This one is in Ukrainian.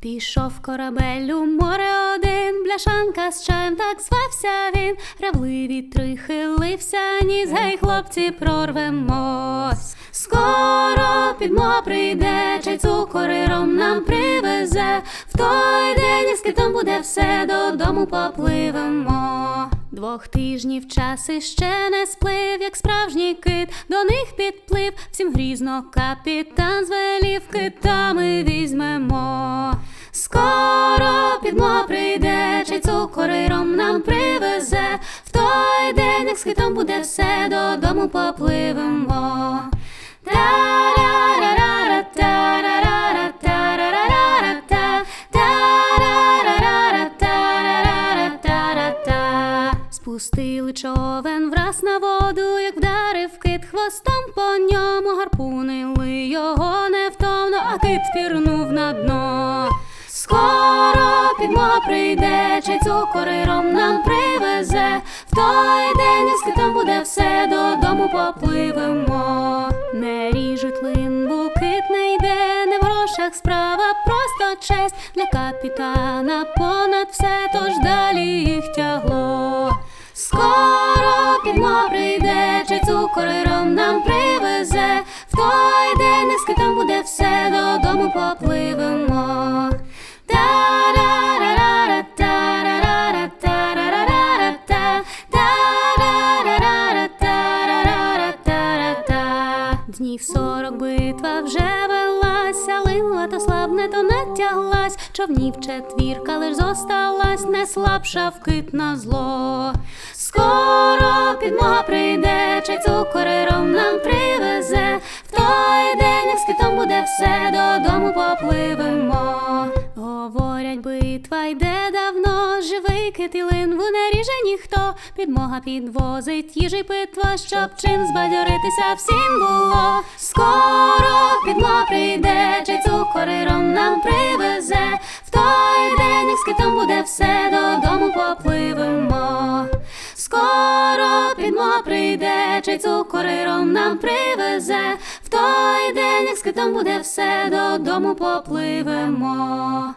Пішов корабель у море один, бляшанка з чаєм так звався він. Равли вітри хилився, ніс, гей, хлопці, прорвемось. Скоро підмога прийде, чай цукориром нам привезе. В той день із китом буде все, додому попливемо. Двох тижнів час іще не сплив, як справжній кит, до них підплив, всім грізно капітан звелів, кита ми візьмемо. Скоро підмога прийде, чай цукориром нам привезе. В той день, як з китом буде все, додому попливемо. Спустили човен враз на воду, як вдарив кит хвостом по ньому, гарпунили його невтомно, а кит пірнув на дно. Скоро підмога прийде, чай цукориром нам привезе. В той день із китом буде все, додому попливемо. Не ріжуть линву, кит не йде, не в грошах справа, просто честь для капітана понад все, тож далі їх тягло. Скоро підмога прийде, чай цукориром нам привезе. В той день із китом буде все, додому попливемо. Днів сорок битва вже велася, лила то слабне, то не тяглась, човнів четвірка лиш зосталась, не слабша вкит на зло. Скоро підмога прийде, чай цукориром нам привезе. В той день, як з китом буде все, додому попливемо. Говорять, битва йде линву ніхто. Підмога підвозить їжі питва, щоб чин збадьоритися всім було. Скоро підмога прийде, чай цукориром нам привезе. В той день, як з китом буде все, додому попливемо. Скоро підмога прийде, чай цукориром нам привезе. В той день, як з китом буде все, додому попливемо.